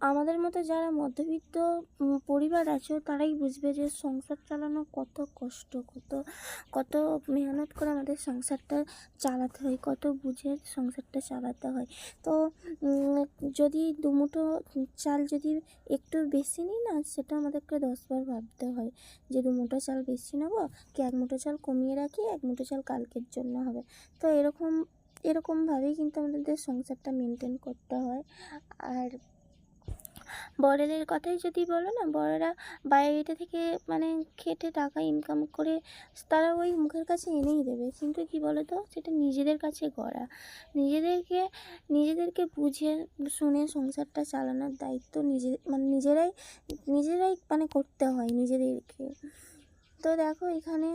আমাদের মতো যারা মধ্যবিত্ত পরিবার আছে, তারাই বুঝবে যে সংসার চালানো কত কষ্ট কত কত মেহনত করে আমাদের সংসারটা চালাতে হয়, কত বুঝে সংসারটা চালাতে হয়। তো যদি দুমুঠো চাল যদি একটু বেশি নিই না, সেটা আমাদেরকে দশবার ভাবতে হয় যে দুমুঠো চাল বেশি নেব, কি এক মুঠো চাল কমিয়ে রাখি, এক মুঠো চাল কালকের জন্য হবে। তো এরকম এরকমভাবেই কিন্তু আমাদের সংসারটা মেনটেন করতে হয়। আর বড়দের কথাই যদি বলো না, বড়রা বাইরে থেকে মানে খেটে টাকা ইনকাম করে তারা ওই মুখের কাছে এনেই দেবে। কিন্তু কি বলো তো সেটা নিজেদের কাছে গড়া। নিজেদেরকে নিজেদেরকে বুঝে শুনে সংসারটা চালানোর দায়িত্ব নিজে মানে নিজেরাই নিজেরাই মানে করতে হয় নিজেদেরকে। তো দেখো এখানে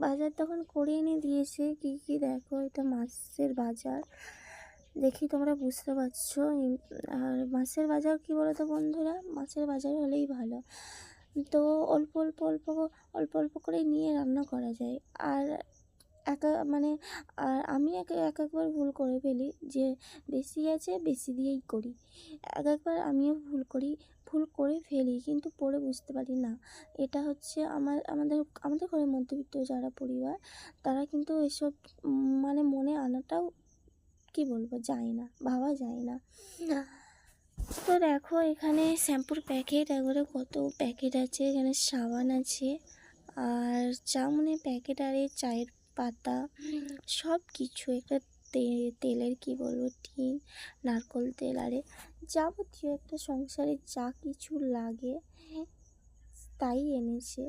বাজার তখন করে এনে দিয়েছে, কি কি দেখো, এটা মাছের বাজার। দেখি তোমরা বুঝতে পারছ আর মাছের বাজার কি বলো তো বন্ধুরা? মাছের বাজার হলেই ভালো। তো অল্প অল্প অল্প অল্প অল্প করে নিয়ে রান্না করা যায়। আর একা মানে আর আমি এক এক একবার ভুল করে ফেলি, যে বেশি আছে বেশি দিয়েই করি। এক একবার আমিও ভুল করি, ভুল করে ফেলি, কিন্তু পরে বুঝতে পারি না। এটা হচ্ছে আমার, আমাদের আমাদের ঘরের মধ্যবিত্ত যারা পরিবার, তারা কিন্তু এসব মানে মনে আনাটাও কি বলব, যায় না, ভাবা যায় না। তো দেখো এখানে শ্যাম্পুর প্যাকেট, একবারে কত প্যাকেট আছে, এখানে সাবান আছে, আর চাউমিনের প্যাকেট, আর এই চায়ের পাতা সব কিছু একটা তেলের কি বলব, টিন, নারকোল তেল, আরে যাবতীয় একটা সংসারে যা কিছু লাগে, তাই এনেছে।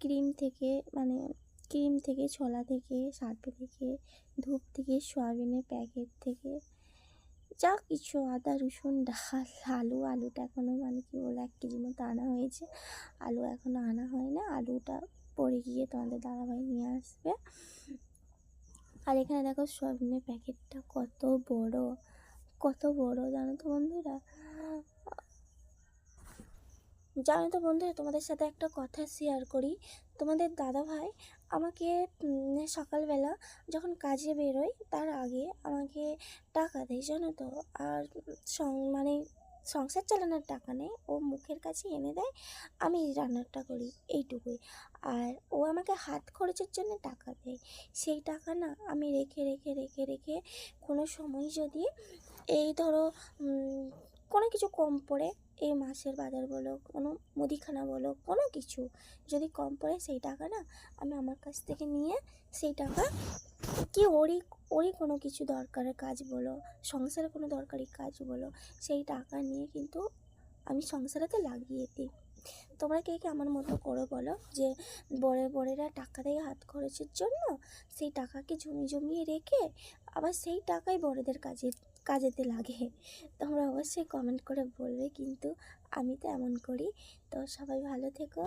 ক্রিম থেকে মানে ক্রিম থেকে ছোলা থেকে, সার্ফে থেকে, ধূপ থেকে, সয়াবিনের প্যাকেট থেকে, যা কিছু, আদা, রসুন, ডাল, আলু, আলুটা এখনও মানে কি বলে, এক কেজি মতো আনা হয়েছে। আলু এখনও আনা হয় না, আলুটা পরে গিয়ে তোমাদের দাদাভাই নিয়ে আসবে। আর এখানে দেখো সয়াবিনের প্যাকেটটা কত বড় কত বড় জানো তো বন্ধুরা? জানো তো বন্ধুরা তোমাদের সাথে একটা কথা শেয়ার করি। তোমাদের দাদা ভাই আমাকে সকালবেলা যখন কাজে বেরোই তার আগে আমাকে টাকা দেয়, জানো তো? আর মানে সংসার চালানোর টাকা নেই ও মুখের কাছে এনে দেয়, আমি রান্নাটা করি, এইটুকুই। আর ও আমাকে হাত খরচের জন্য টাকা দেয়। সেই টাকা না আমি রেখে রেখে রেখে রেখে কোনো সময় যদি এই ধরো কোনো কিছু কম পড়ে, এই মাছের বাজার বলো, কোনো মুদিখানা বলো, কোনো কিছু যদি কম পড়ে সেই টাকা না আমি আমার কাছ থেকে নিয়ে সেই টাকা কি ওরই ওরই কোনো কিছু দরকারের কাজ বলো, সংসারে কোনো দরকারি কাজ বলো, সেই টাকা নিয়ে কিন্তু আমি সংসারেতে লাগিয়ে দিই। তোমরা কে কে আমার মতো করো বলো যে বড় বড়েরা টাকা দেয় হাত খরচের জন্য সেই টাকাকে জমি জমিয়ে রেখে আবার সেই টাকাই বড়দের কাজে কাজেতে লাগে। তোমরা অবশ্যই কমেন্ট করে বলবে, কিন্তু আমি তো এমন করি। তো সবাই ভালো থেকো।